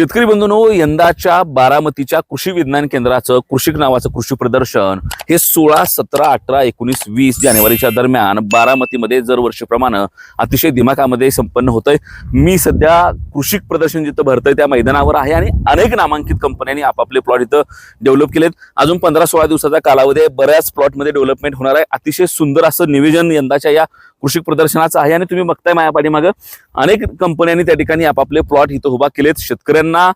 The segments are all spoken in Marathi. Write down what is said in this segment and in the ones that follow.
शेतकरी बंधूंनो यंदाच्या बारामतीच्या कृषी विज्ञान केंद्राचं कृषिक नावाचं कृषी प्रदर्शन हे सोळा सतरा अठरा एकोणीस वीस जानेवारीच्या दरम्यान बारामतीमध्ये जर दरवर्षीप्रमाणे अतिशय दिमाखामध्ये संपन्न होतंय. मी सध्या कृषिक प्रदर्शन जिथं भरतंय त्या मैदानावर आहे आणि अनेक नामांकित कंपन्यांनी आपापले प्लॉट इथं डेव्हलप केलेत. अजून पंधरा सोळा दिवसाचा कालावधी आहे. बऱ्याच प्लॉटमध्ये डेव्हलपमेंट होणार आहे. अतिशय सुंदर असं निवेदन यंदाच्या या कृषी प्रदर्शनाचं आहे आणि तुम्ही बघताय माझ्या पाठीमागं अनेक कंपन्यांनी त्या ठिकाणी आपापले प्लॉट इथं उभा केलेत. शेतकऱ्यांना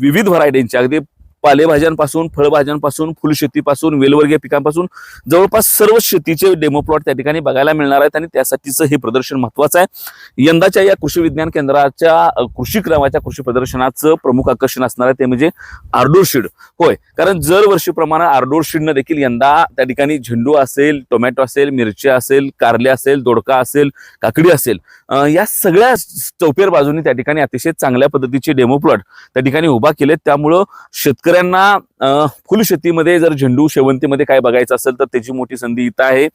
विविध व्हरायटींचे. अगदी पालेभाज्यांपासून फळभाज्यांपासून फुलशेतीपासून वेलवर्गीय पिकांपासून जवळपास सर्व शेतीचे डेमो प्लॉट त्या ठिकाणी बघायला मिळणार आहेत आणि त्यासाठीचं हे प्रदर्शन महत्वाचं आहे. यंदाच्या या कृषी विज्ञान केंद्राच्या कृषी क्रमाच्या कृषी प्रदर्शनाचं प्रमुख आकर्षण असणार आहे ते म्हणजे आर्डोर शीड होय कारण जर वर्षीप्रमाणे आर्डोर शीडनं देखील यंदा त्या ठिकाणी झेंडू असेल टोमॅटो असेल मिरच्या असेल कारले असेल दोडका असेल काकडी असेल या सगळ्या चौपेर बाजूनी त्या ठिकाणी अतिशय चांगल्या पद्धतीचे डेमो प्लॉट त्या ठिकाणी उभा केलेत. त्यामुळं शेतकरी शेतकऱ्यांना फुलशेतीमध्ये जर झेंडू शेवंतीमध्ये काय बघायचं असेल तर त्याची मोठी संधी इथं आहे.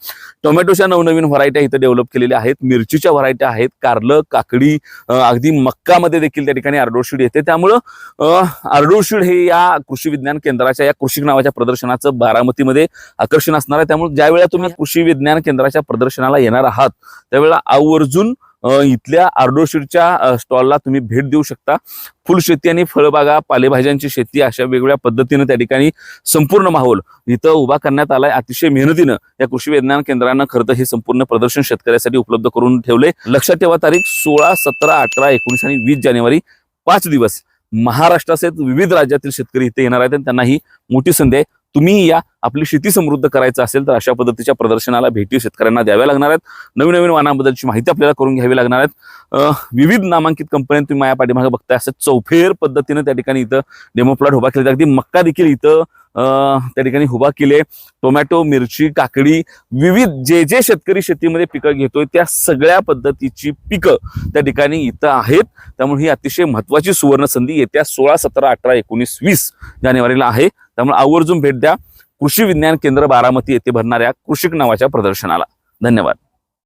टोमॅटोच्या नवनवीन व्हरायट्या इथं डेव्हलप केलेल्या आहेत. मिरचीच्या व्हरायट्या आहेत. कारलं काकडी अगदी मक्कामध्ये देखील त्या ठिकाणी आर्डोशीड येते. त्यामुळं आर्डोशीड हे या कृषी विज्ञान केंद्राच्या या कृषी नावाच्या प्रदर्शनाचं बारामतीमध्ये आकर्षण असणार आहे. त्यामुळे ज्या वेळेला तुम्ही कृषी विज्ञान केंद्राच्या प्रदर्शनाला येणार आहात त्यावेळेला आवर्जून इथल्या आर्डोशीरच्या स्टॉलला तुम्ही भेट देऊ शकता. फुलशेती आणि फळबागा पालेभाज्यांची शेती अशा वेगवेगळ्या पद्धतीनं त्या ठिकाणी संपूर्ण माहोल इथं उभा करण्यात आलाय. अतिशय मेहनतीनं या कृषी विज्ञान केंद्रानं खरं तर हे संपूर्ण प्रदर्शन शेतकऱ्यासाठी उपलब्ध करून ठेवले लक्षात ठेवा तारीख सोळा सतरा अठरा एकोणीस आणि वीस जानेवारी पाच दिवस महाराष्ट्रासहित विविध राज्यातील शेतकरी इथे येणार आहेत त्यांना ही मोठी संधी आहे. तुम्ही या. आपली शेती समृद्ध करायचं असेल तर अशा पद्धतीच्या प्रदर्शनाला भेटी शेतकऱ्यांना द्याव्या लागणार आहेत. नवीन नवीन वाहनाबद्दलची माहिती आपल्याला करून घ्यावी लागणार आहेत. विविध नामांकित कंपन्या तुम्ही माझ्या पाठीमागे बघताय. असं चौफेर पद्धतीनं त्या ठिकाणी इथं डेमो प्लॉट उभा केले अगदी मक्का देखील इथं त्या ठिकाणी उभा केले. टोमॅटो मिरची काकडी विविध जे जे शेतकरी शेतीमध्ये पिकं घेतोय त्या सगळ्या पद्धतीची पिकं त्या ठिकाणी इथं आहेत. त्यामुळे ही अतिशय महत्वाची सुवर्ण संधी येत्या सोळा सतरा अठरा एकोणीस वीस जानेवारीला आहे. त्यामुळे आवर्जून भेट द्या. कृषी विज्ञान केंद्र बारामती येथे भरणाऱ्या कृषिक नावाच्या प्रदर्शनाला. धन्यवाद.